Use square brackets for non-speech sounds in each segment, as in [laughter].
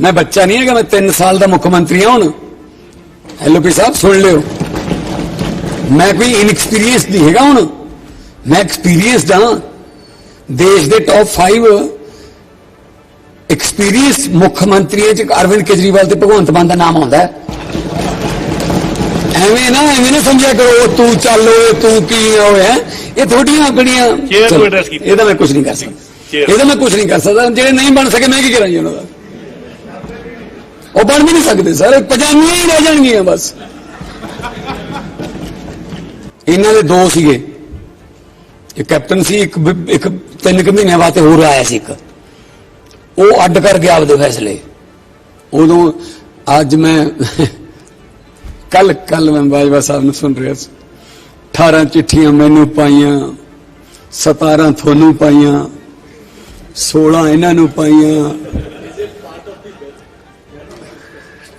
ਮੈਂ ਬੱਚਾ ਨਹੀਂ ਹੈਗਾ ਮੈਂ 3 ਸਾਲ ਦਾ ਮੁੱਖ ਮੰਤਰੀ ਹਾਂ ਹੁਣ। ਐਲਓਪੀ ਸਾਹਿਬ ਸੁਣ ਲਿਓ। ਮੈਂ ਕੋਈ ਇਨਐਕਸਪੀਰੀਅੰਸ ਨਹੀਂ ਹੈਗਾ ਹੁਣ। ਮੈਂ ਐਕਸਪੀਰੀਅੰਸਡ ਹਾਂ। ਦੇਸ਼ ਦੇ ਟੌਪ 5 ਐਕਸਪੀਰੀਅੰਸ ਮੁੱਖ ਮੰਤਰੀਆਂ ਚ ਅਰਵਿੰਦ ਕੇਜਰੀਵਾਲ ਤੇ ਭਗਵੰਤ ਮਾਨ ਦਾ ਨਾਮ ਆਉਂਦਾ ਹੈ। ਐਵੇਂ ਨਾ ਐਵੇਂ ਨਾ ਸਮਝਿਆ ਕਰੋ ਤੂੰ ਚੱਲ ਓਏ ਤੂੰ ਕੀ ਹੋਇਆ ਇਹ ਥੋੜੀਆਂ ਆਪਣੀਆਂ। ਇਹਦਾ ਮੈਂ ਕੁਝ ਨਹੀਂ ਕਰ ਸਕਦਾ। ਇਹਦਾ ਮੈਂ ਕੁਝ ਨਹੀਂ ਕਰ ਸਕਦਾ। ਜਿਹੜੇ ਨਹੀਂ ਬਣ ਸਕੇ ਮੈਂ ਕੀ ਕਰਾਂ ਜੀ ਉਹਨਾਂ ਦਾ? ਉਹ ਬਣ ਵੀ ਨਹੀਂ ਸਕਦੇ, ਸਰ ਪਜਾਮੀਆਂ ਹੀ ਰਹਿ ਜਾਣਗੀਆਂ ਬਸ। ਇਹਨਾਂ ਦੇ ਦੋ ਸੀਗੇ। ਇੱਕ ਕੈਪਟਨ ਸੀ, ਇੱਕ ਇੱਕ ਤਿੰਨ ਕੁ ਮਹੀਨਿਆਂ ਬਾਅਦ ਹੋਰ ਆਇਆ ਸੀ ਇੱਕ। ਉਹ ਅੱਡ ਕਰ ਗਿਆ ਆਪਦੇ ਫੈਸਲੇ। ਉਦੋਂ ਅੱਜ ਮੈਂ [laughs] ਕੱਲ ਕੱਲ ਮੈਂ ਬਾਜਵਾ ਸਾਹਿਬ ਨੂੰ ਸੁਣ ਰਿਹਾ ਸੀ। 18 ਚਿੱਠੀਆਂ ਮੈਨੂੰ ਪਾਈਆਂ 17 ਤੁਹਾਨੂੰ ਪਾਈਆਂ 16 ਇਹਨਾਂ ਨੂੰ ਪਾਈਆਂ।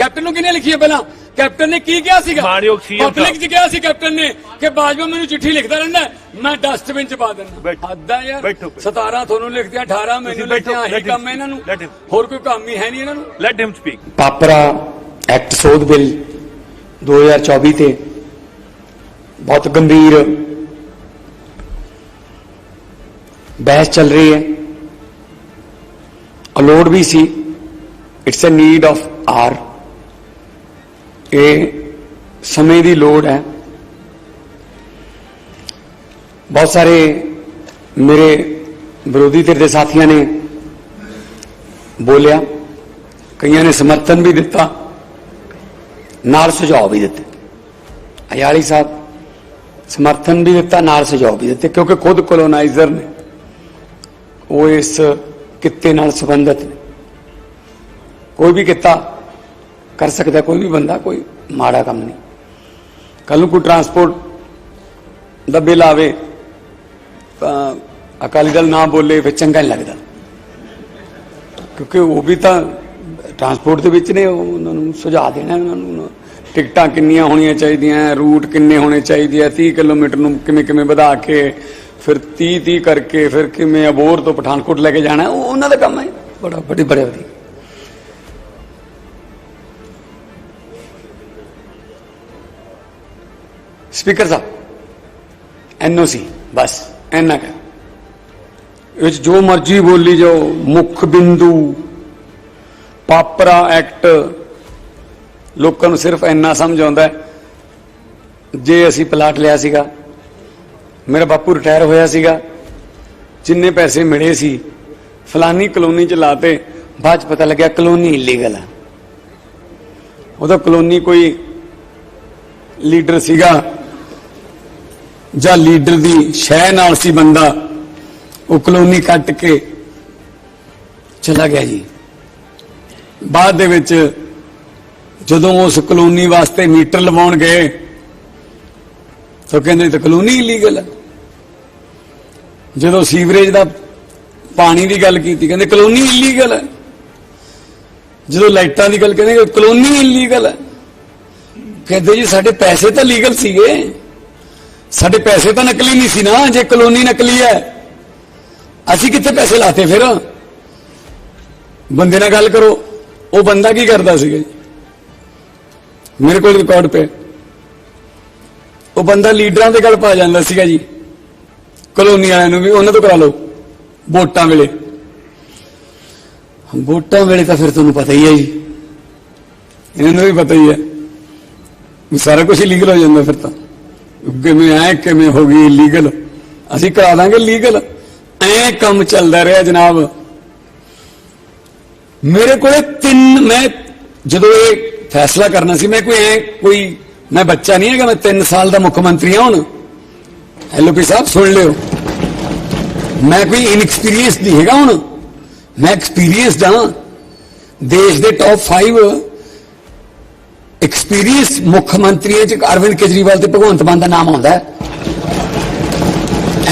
ਕੈਪਟਨ ਨੂੰ ਕਿੰਨੀਆਂ ਲਿਖੀਆਂ ਪਹਿਲਾਂ? ਕੈਪਟਨ ਨੇ ਕੀ ਕਿਹਾ ਸੀਗਾ? ਮਾਣਯੋਗ CM ਪਬਲਿਕ 'ਚ ਕਿਹਾ ਸੀ ਕੈਪਟਨ ਨੇ ਕਿ ਬਾਜਵਾ ਮੈਨੂੰ ਚਿੱਠੀ ਲਿਖਦਾ ਰਹਿੰਦਾ ਹੈ, ਮੈਂ ਡਸਟਬਿਨ 'ਚ ਪਾ ਦਿੰਦਾ। ਹੱਦਾਂ ਯਾਰ। ਬੈਠੋ। 17 ਤੁਹਾਨੂੰ ਲਿਖਦਿਆਂ 18 ਮੈਨੂੰ ਬੈਠੋ, ਲਿਖਿਆ ਇਹੀ let him ਕੰਮ ਹੈ ਇਹਨਾਂ ਨੂੰ। ਹੋਰ ਕੋਈ ਕੰਮ ਹੀ ਹੈ ਨਹੀਂ ਇਹਨਾਂ ਨੂੰ। Let him speak PAPRA act ਸੋਧ ਬਿੱਲ 2024 ਤੇ ਬਹੁਤ ਗੰਭੀਰ ਬਹਿਸ ਚੱਲ ਰਹੀ ਹੈ। ਅਲੋਡ ਵੀ ਸੀ। It's a need of hour ਇਹ ਸਮੇਂ ਦੀ ਲੋੜ ਹੈ। ਬਹੁਤ ਸਾਰੇ ਮੇਰੇ ਵਿਰੋਧੀ ਧਿਰ ਦੇ ਸਾਥੀਆਂ ਨੇ ਬੋਲਿਆ, ਕਈਆਂ ਨੇ ਸਮਰਥਨ ਵੀ ਦਿੱਤਾ, ਨਾਲ ਸੁਝਾਅ ਵੀ ਦਿੱਤੇ। ਅਯਾਲੀ ਸਾਹਿਬ, ਸਮਰਥਨ ਵੀ ਦਿੱਤਾ, ਨਾਲ ਸੁਝਾਅ ਵੀ ਦਿੱਤੇ, ਕਿਉਂਕਿ ਖੁਦ ਕੋਲੋਨਾਈਜ਼ਰ ਨੇ। ਉਹ ਇਸ ਕਿੱਤੇ ਨਾਲ ਸੰਬੰਧਿਤ ਨੇ। ਕੋਈ ਵੀ ਕਿੱਤਾ ਕਰ ਸਕਦਾ ਕੋਈ ਵੀ ਬੰਦਾ, ਕੋਈ ਮਾੜਾ ਕੰਮ ਨਹੀਂ। ਕੱਲ ਨੂੰ ਕੋਈ ਟਰਾਂਸਪੋਰਟ ਦਾ ਬਿੱਲ ਆਵੇ, ਤਾਂ ਅਕਾਲੀ ਦਲ ਨਾ ਬੋਲੇ ਫਿਰ ਚੰਗਾ ਨਹੀਂ ਲੱਗਦਾ। ਕਿਉਂਕਿ ਉਹ ਵੀ ਤਾਂ ਟਰਾਂਸਪੋਰਟ ਦੇ ਵਿੱਚ ਨੇ, ਉਹ ਉਹਨਾਂ ਨੂੰ ਸੁਝਾਅ ਦੇਣਾ ਉਹਨਾਂ ਨੂੰ। ਟਿਕਟਾਂ ਕਿੰਨੀਆਂ ਹੋਣੀਆਂ ਚਾਹੀਦੀਆਂ ਰੂਟ ਕਿੰਨੇ ਹੋਣੇ ਚਾਹੀਦੇ ਆ 30 ਕਿਲੋਮੀਟਰ ਨੂੰ ਕਿਵੇਂ ਕਿਵੇਂ ਵਧਾ ਕੇ, ਫਿਰ 30 30 ਕਰਕੇ ਫਿਰ ਕਿਵੇਂ ਅਬੋਰ ਤੋਂ ਪਠਾਨਕੋਟ ਲੈ ਕੇ ਜਾਣਾ, ਉਹ ਉਹਨਾਂ ਦਾ ਕੰਮ ਹੈ, ਬੜਾ ਬੜੀ ਬੜੇ ਵਧੀਆ। ਸਪੀਕਰ ਸਾਹਿਬ ਐਨਓਸੀ ਬਸ ਐਨਾ ਕਰ ਇਹ 'ਚ ਜੋ ਮਰਜ਼ੀ ਬੋਲੀ ਜਾਓ ਮੁੱਖ ਬਿੰਦੂ ਪਾਪਰਾ ਐਕਟ ਲੋਕਾਂ ਨੂੰ ਸਿਰਫ ਇੰਨਾ ਸਮਝ ਆਉਂਦਾ ਜੇ ਅਸੀਂ ਪਲਾਟ ਲਿਆ ਸੀਗਾ ਮੇਰਾ ਬਾਪੂ ਰਿਟਾਇਰ ਹੋਇਆ ਸੀਗਾ ਜਿੰਨੇ ਪੈਸੇ ਮਿਲੇ ਸੀ ਫਲਾਨੀ ਕਲੋਨੀ ਚ ਲਾਤੇ ਬਾਅਦ ਚ ਪਤਾ ਲੱਗਿਆ ਕਲੋਨੀ ਇਲੀਗਲ ਹੈ ਉਹਦਾ ਕਲੋਨੀ ਕੋਈ ਲੀਡਰ ਸੀਗਾ ਜਾਂ ਲੀਡਰ ਦੀ ਸ਼ਹਿ ਨਾਲ ਸੀ ਬੰਦਾ, ਉਹ ਕਲੋਨੀ ਕੱਟ ਕੇ ਚਲਾ ਗਿਆ ਜੀ। ਬਾਅਦ ਦੇ ਵਿੱਚ ਜਦੋਂ ਉਸ ਕਲੋਨੀ ਵਾਸਤੇ ਮੀਟਰ ਲਵਾਉਣ ਗਏ, ਤਾਂ ਕਹਿੰਦੇ ਤਾਂ ਕਲੋਨੀ ਇਲੀਗਲ ਹੈ ਜਦੋਂ ਸੀਵਰੇਜ ਦਾ ਪਾਣੀ ਦੀ ਗੱਲ ਕੀਤੀ, ਕਹਿੰਦੇ ਕਲੋਨੀ ਇਲੀਗਲ ਹੈ ਜਦੋਂ ਲਾਈਟਾਂ ਦੀ ਗੱਲ ਕਹਿੰਦੇ ਕਲੋਨੀ ਇਲੀਗਲ ਹੈ ਕਹਿੰਦੇ ਜੀ ਸਾਡੇ ਪੈਸੇ ਤਾਂ ਲੀਗਲ ਸੀਗੇ। ਸਾਡੇ ਪੈਸੇ ਤਾਂ ਨਕਲੀ ਨਹੀਂ ਸੀ ਨਾ, ਜੇ ਕਲੋਨੀ ਨਕਲੀ ਹੈ। ਅਸੀਂ ਕਿੱਥੇ ਪੈਸੇ ਲਾਤੇ ਫਿਰ? ਬੰਦੇ ਨਾਲ ਗੱਲ ਕਰੋ, ਉਹ ਬੰਦਾ ਕੀ ਕਰਦਾ ਸੀਗਾ ਮੇਰੇ ਕੋਲ ਰਿਕਾਰਡ ਪਿਆ। ਉਹ ਬੰਦਾ ਲੀਡਰਾਂ ਦੇ ਗੱਲ ਪਾ ਜਾਂਦਾ ਸੀਗਾ ਜੀ। ਕਲੋਨੀ ਵਾਲਿਆਂ ਨੂੰ ਵੀ, ਉਹਨਾਂ ਤੋਂ ਕਰਾ ਲਓ, ਵੋਟਾਂ ਵੇਲੇ। ਵੋਟਾਂ ਵੇਲੇ ਤਾਂ ਫਿਰ ਤੁਹਾਨੂੰ ਪਤਾ ਹੀ ਹੈ ਜੀ। ਇਹਨਾਂ ਨੂੰ ਵੀ ਪਤਾ ਹੀ ਹੈ। ਸਾਰਾ ਕੁਝ ਲੀਗਲ ਹੋ ਜਾਂਦਾ ਫਿਰ ਤਾਂ। ਕਿਵੇਂ ਐ ਕਿਵੇਂ ਹੋ ਗਈ ਲੀਗਲ? ਅਸੀਂ ਕਰਾ ਦਾਂਗੇ ਲੀਗਲ। ਐ ਕੰਮ ਚੱਲਦਾ ਰਿਹਾ ਜਨਾਬ। ਮੇਰੇ ਕੋਲੇ ਤਿੰਨ, ਮੈਂ ਜਦੋਂ ਇਹ ਫੈਸਲਾ ਕਰਨਾ ਸੀ, ਮੈਂ ਕੋਈ ਐ, ਕੋਈ, ਮੈਂ ਬੱਚਾ ਨਹੀਂ ਹੈਗਾ, ਮੈਂ 3 ਸਾਲ ਦਾ ਮੁੱਖ ਮੰਤਰੀ ਹਾਂ ਹੁਣ। ਐਲਓਪੀ ਸਾਹਿਬ, ਸੁਣ ਲਿਓ। ਮੈਂ ਕੋਈ ਇਨਐਕਸਪੀਰੀਅੰਸ ਨਹੀਂ ਹੈਗਾ ਹੁਣ। ਮੈਂ ਐਕਸਪੀਰੀਅੰਸਡ ਹਾਂ। ਦੇਸ਼ ਦੇ ਟੌਪ 5 ਐਕਸਪੀਰੀਅੰਸ ਮੁੱਖ ਮੰਤਰੀਆਂ ਚ ਅਰਵਿੰਦ ਕੇਜਰੀਵਾਲ ਤੇ ਭਗਵੰਤ ਮਾਨ ਦਾ ਨਾਮ ਆਉਂਦਾ ਹੈ।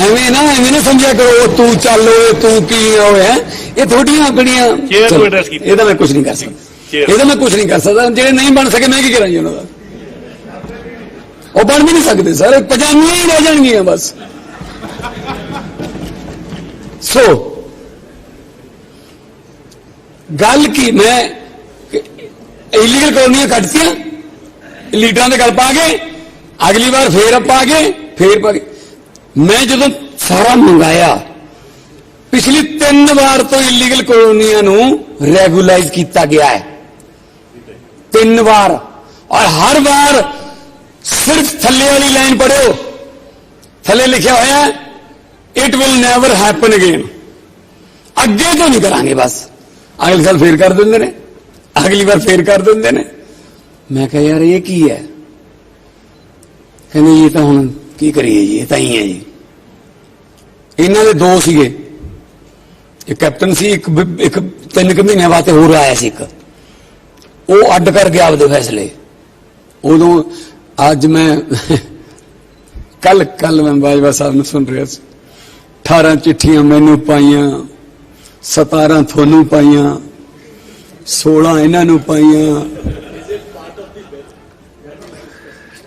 ਐਵੇਂ ਨਾ ਐਵੇਂ ਨਾ ਸਮਝਿਆ ਕਰੋ ਤੂੰ ਚੱਲ ਓਏ ਤੂੰ ਕੀ ਹੋਇਆ ਇਹ ਥੋੜੀਆਂ ਕੀਤਾ। ਇਹਦਾ ਮੈਂ ਕੁਝ ਨਹੀਂ ਕਰ ਸਕਦਾ। ਇਹਦਾ ਮੈਂ ਕੁਝ ਨਹੀਂ ਕਰ ਸਕਦਾ। ਜਿਹੜੇ ਨਹੀਂ ਬਣ ਸਕੇ ਮੈਂ ਕੀ ਕਰਾਂ ਜੀ ਉਹਨਾਂ ਦਾ? ਉਹ ਬਣ ਵੀ ਨਹੀਂ ਸਕਦੇ ਸਰ। ਪਜਾਮੀਆਂ ਹੀ ਰਹਿ ਜਾਣਗੀਆਂ ਬਸ। ਸੋ ਗੱਲ ਕੀ ਮੈਂ ਇਲੀਗਲ ਕਲੋਨੀਆਂ ਕੱਟਤੀਆਂ? ਲੀਡਰਾਂ ਦੇ ਗੱਲ ਪਾ ਗਏ, ਅਗਲੀ ਵਾਰ ਫੇਰ ਆਪਾਂ ਆ ਗਏ, ਫੇਰ ਪਾ ਮੈਂ ਜਦੋਂ ਸਾਰਾ ਮੰਗਾਇਆ, ਪਿਛਲੀ ਤਿੰਨ ਵਾਰ ਤੋਂ ਇਲੀਗਲ ਕਲੋਨੀਆਂ ਨੂੰ ਰੈਗੂਲਾਈਜ਼ ਕੀਤਾ ਗਿਆ ਹੈ। ਤਿੰਨ ਵਾਰ। ਔਰ ਹਰ ਵਾਰ ਸਿਰਫ ਥੱਲੇ ਵਾਲੀ ਲਾਈਨ ਪੜਿਓ ਥੱਲੇ ਲਿਖਿਆ ਹੋਇਆ it will never happen again ਅੱਗੇ ਤੋਂ ਨਹੀਂ ਕਰਾਂਗੇ ਬਸ। ਅਗਲੀ ਸਾਲ ਫੇਰ ਕਰ ਦਿੰਦੇ ਨੇ। ਅਗਲੀ ਵਾਰ ਫੇਰ ਕਰ ਦਿੰਦੇ ਨੇ। ਮੈਂ ਕਿਹਾ, ਯਾਰ, ਇਹ ਕੀ ਹੈ? ਕਹਿੰਦੇ, ਜੀ ਤਾਂ ਹੁਣ ਕੀ ਕਰੀਏ ਜੀ? ਇਹ ਤਾਂ ਹੀ ਹੈ ਜੀ। ਇਹਨਾਂ ਦੇ ਦੋ ਸੀਗੇ। ਇੱਕ ਕੈਪਟਨ ਸੀ, ਇੱਕ ਇੱਕ ਤਿੰਨ ਕੁ ਮਹੀਨਿਆਂ ਬਾਅਦ ਹੋਰ ਆਇਆ ਸੀ ਇੱਕ। ਉਹ ਅੱਡ ਕਰ ਗਿਆ ਆਪਦੇ ਫੈਸਲੇ। ਉਦੋਂ ਅੱਜ ਮੈਂ [laughs] ਕੱਲ ਕੱਲ ਮੈਂ ਬਾਜਵਾ ਸਾਹਿਬ ਨੂੰ ਸੁਣ ਰਿਹਾ ਸੀ। 18 ਚਿੱਠੀਆਂ ਮੈਨੂੰ ਪਾਈਆਂ 17 ਤੁਹਾਨੂੰ ਪਾਈਆਂ 16 ਇਹਨਾਂ ਨੂੰ ਪਾਈਆਂ।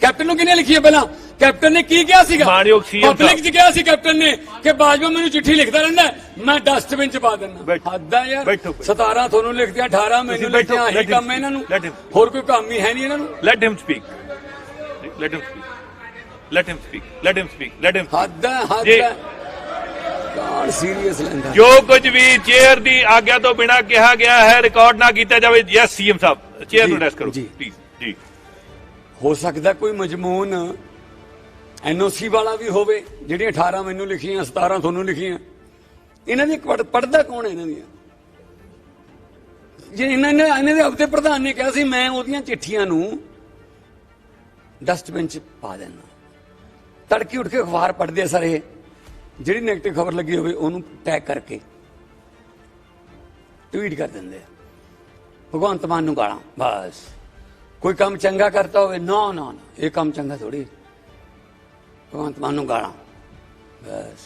ਕੈਪਟਨ ਨੂੰ ਕਿੰਨੀਆਂ ਲਿਖੀਆਂ ਪਹਿਲਾਂ ਕੈਪਟਨ ਨੇ ਕੀ ਕਿਹਾ ਸੀਗਾ ਮਾਣਯੋਗ CM ਸਾਹਿਬ। ਪਬਲਿਕ 'ਚ ਕਿਹਾ ਸੀ ਕੈਪਟਨ ਨੇ ਕਿ ਬਾਜਵਾ ਮੈਨੂੰ ਚਿੱਠੀ ਲਿਖਦਾ ਰਹਿੰਦਾ ਹੈ, ਮੈਂ ਡਸਟਬਿਨ 'ਚ ਪਾ ਦਿੰਦਾ ਬੈਠੋ। ਹੱਦ ਆ ਯਾਰ ਬੈਠੋ। 17 ਤੁਹਾਨੂੰ ਲਿਖਦਿਆਂ 18 ਮੈਨੂੰ ਬੈਠੋ, ਲਿਖਦਿਆਂ ਇਹੀ let him ਕੰਮ ਹੈ ਇਹਨਾਂ ਨੂੰ let him. ਹੋਰ ਕੋਈ ਕੰਮ ਹੀ ਹੈ ਨਹੀਂ ਇਹਨਾਂ ਨੂੰ let him speak let him speak let him speak let him speak let him ਹੱਦ ਹੈ ਹੱਦ ਜੀ। ਹੈ ਕੌਣ ਸੀਰੀਅਸ ਲੈਂਦਾ ਜੋ ਕੁਝ ਵੀ ਚੇਅਰ ਦੀ ਆਗਿਆ ਤੋਂ ਬਿਨਾ ਕਿਹਾ ਗਿਆ ਹੈ ਰਿਕਾਰਡ ਨਾ ਕੀਤਾ ਜਾਵੇ ਯੈਸ ਸੀਐਮ ਸਾਹਿਬ ਚੇਅਰ ਨੂੰ ਜੀ, ਅਡਰੈਸ ਕਰੋ ਜੀ। ਪਲੀਜ਼ ਜੀ ਹੋ ਸਕਦਾ ਕੋਈ ਮਜਮੂਨ ਐਨਓਸੀ ਵਾਲਾ ਵੀ ਹੋਵੇ, ਜਿਹੜੀਆਂ 18 ਮੈਨੂੰ ਲਿਖੀਆਂ 17 ਤੁਹਾਨੂੰ ਲਿਖੀਆਂ। ਇਹਨਾਂ ਦੀ ਪੜਦਾ ਕੌਣ ਹੈ ਇਹਨਾਂ ਦੀਆਂ? ਜੇ ਇਹਨਾਂ ਨੇ, ਇਹਨਾਂ ਦੇ ਆਪਦੇ ਪ੍ਰਧਾਨ ਨੇ ਕਿਹਾ ਸੀ, ਮੈਂ ਉਹਦੀਆਂ ਚਿੱਠੀਆਂ ਨੂੰ ਡਸਟਬਿਨ ਚ ਪਾ ਦੇਣਾ ਤੜਕੇ ਉੱਠ ਕੇ ਅਖਬਾਰ ਪੜ੍ਹਦੇ ਆ ਸਾਰੇ। ਜਿਹੜੀ ਨੈਗੇਟਿਵ ਖਬਰ ਲੱਗੀ ਹੋਵੇ, ਉਹਨੂੰ ਟੈਗ ਕਰਕੇ ਟਵੀਟ ਕਰ ਦਿੰਦੇ ਆ। ਭਗਵੰਤ ਮਾਨ ਨੂੰ ਗਾਲਾਂ, ਬਸ। ਕੋਈ ਕੰਮ ਚੰਗਾ ਕਰਤਾ ਹੋਵੇ, ਨਾ ਨਾ ਇਹ ਕੰਮ ਚੰਗਾ ਥੋੜੀ ਭਗਵੰਤ ਮਾਨ ਨੂੰ ਗਾਲਾਂ। ਬਸ,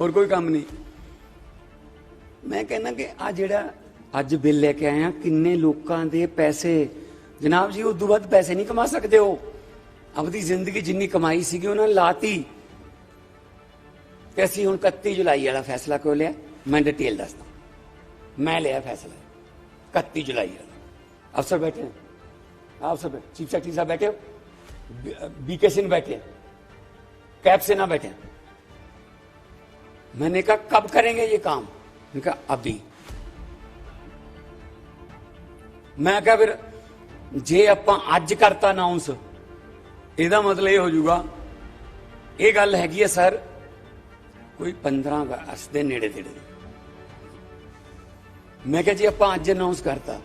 ਹੋਰ ਕੋਈ ਕੰਮ ਨਹੀਂ। ਮੈਂ ਕਹਿੰਦਾ ਕਿ ਆ ਜਿਹੜਾ ਅੱਜ ਬਿੱਲ ਲੈ ਕੇ ਆਇਆ, ਕਿੰਨੇ ਲੋਕਾਂ ਦੇ ਪੈਸੇ, ਜਨਾਬ ਜੀ, ਉਦੋਂ ਵੱਧ ਪੈਸੇ ਨਹੀਂ ਕਮਾ ਸਕਦੇ ਹੋ ਆਪਣੀ ਜ਼ਿੰਦਗੀ ਜਿੰਨੀ ਕਮਾਈ ਸੀਗੀ, ਉਹਨਾਂ ਨੇ ਲਾਤੀ। ਤੇ ਅਸੀਂ ਹੁਣ 31 ਜੁਲਾਈ ਵਾਲਾ ਫੈਸਲਾ ਕਿਉਂ ਲਿਆ? ਮੈਂ ਡਿਟੇਲ ਦੱਸਦਾ। ਮੈਂ ਲਿਆ ਫੈਸਲਾ। 31 ਜੁਲਾਈ ਵਾਲਾ। ਅਫਸਰ ਬੈਠੇ आप सब चीफ सेक्रेटरी साहब बैठे हो बीके सिंह बैठे हैं कैब से ना बैठे हैं। मैंने कहा कब करेंगे ये काम मैंने कहा अभी ਮੈਂ ਕਿਹਾ ਫਿਰ ਜੇ ਆਪਾਂ ਅੱਜ ਕਰਤਾ ਅਨਾਉਂਸ ਇਹਦਾ ਮਤਲਬ ਇਹ ਹੋ ਜਾਊਗਾ ਇਹ ਗੱਲ ਹੈਗੀ ਹੈ ਸਰ ਕੋਈ 15 ਅਗਸਤ ਦੇ ਨੇੜੇ ਤੇੜੇ ਮੈਂ ਕਿਹਾ ਜੀ ਆਪਾਂ ਅੱਜ ਅਨਾਉਂਸ ਕਰਤਾ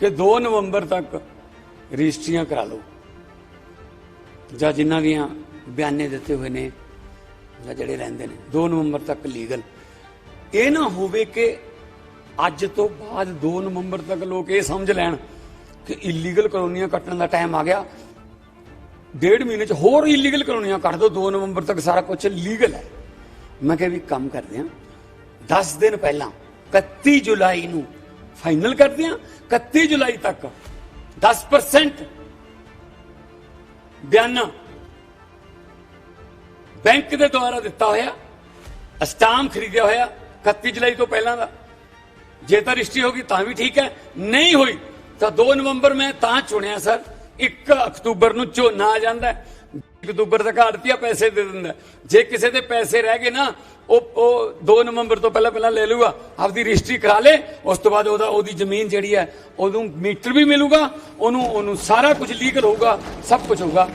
ਕਿ 2 ਨਵੰਬਰ ਤੱਕ ਰਜਿਸਟਰੀਆਂ ਕਰਾ ਲਓ। ਜਾਂ ਜਿਨ੍ਹਾਂ ਦੀਆਂ ਬਿਆਨੇ ਦਿੱਤੇ ਹੋਏ ਨੇ ਜਾਂ ਜਿਹੜੇ ਰਹਿੰਦੇ ਨੇ। 2 ਨਵੰਬਰ ਤੱਕ ਲੀਗਲ। ਇਹ ਨਾ ਹੋਵੇ ਕਿ ਅੱਜ ਤੋਂ ਬਾਅਦ 2 ਨਵੰਬਰ ਤੱਕ ਲੋਕ ਇਹ ਸਮਝ ਲੈਣ ਕਿ ਇਲੀਗਲ ਕਲੋਨੀਆਂ ਕੱਟਣ ਦਾ ਟਾਈਮ ਆ ਗਿਆ। ਡੇਢ ਮਹੀਨੇ ਚ ਹੋਰ ਇਲੀਗਲ ਕਲੋਨੀਆਂ ਕੱਟ ਦੋ 2 ਨਵੰਬਰ ਤੱਕ ਸਾਰਾ ਕੁਝ ਲੀਗਲ ਹੈ। ਮੈਂ ਕਿਹਾ ਵੀ ਕੰਮ ਕਰਦੇ ਆ। 10 ਦਿਨ ਪਹਿਲਾਂ 31 ਜੁਲਾਈ ਨੂੰ ਫਾਈਨਲ ਕਰਦੇ ਆ। 31 ਜੁਲਾਈ ਤੱਕ 10% ਬਿਆਨਾ ਬੈਂਕ ਦੇ ਦੁਆਰਾ ਦਿੱਤਾ ਹੋਇਆ ਅਸਟਾਮ ਖਰੀਦਿਆ ਹੋਇਆ 31 ਜੁਲਾਈ ਤੋਂ ਪਹਿਲਾਂ ਦਾ ਜੇ ਤਾਂ ਰਜਿਸਟਰੀ ਹੋਗੀ ਤਾਂ ਵੀ ਠੀਕ ਹੈ ਨਹੀਂ ਹੋਈ ਤਾਂ 2 ਨਵੰਬਰ ਮੈਂ ਤਾਂ ਚੁਣਿਆ ਸਰ 1 ਅਕਤੂਬਰ ਨੂੰ ਝੋਨਾ ਆ ਜਾਂਦਾ ਅਕਤੂਬਰ ਤੱਕ ਆੜਤੀਆ ਪੈਸੇ ਦੇ ਦਿੰਦਾ। ਜੇ ਕਿਸੇ ਦੇ ਪੈਸੇ ਰਹਿ ਗਏ ਨਾ, ਉਹ ਉਹ 2 ਨਵੰਬਰ ਤੋਂ ਪਹਿਲਾਂ ਪਹਿਲਾਂ ਲੈ ਲੂਗਾ, ਆਪਦੀ ਰਜਿਸਟਰੀ ਕਰਾ ਲੇ, ਉਸ ਤੋਂ ਬਾਅਦ ਉਹਦਾ ਉਹਦੀ ਜ਼ਮੀਨ ਜਿਹੜੀ ਹੈ, ਉਹਨੂੰ ਮੀਟਰ ਵੀ ਮਿਲੂਗਾ, ਉਹਨੂੰ ਉਹਨੂੰ ਸਾਰਾ ਕੁਝ ਲੀਗਲ ਹੋਊਗਾ, ਸਭ ਕੁਝ ਹੋਊਗਾ।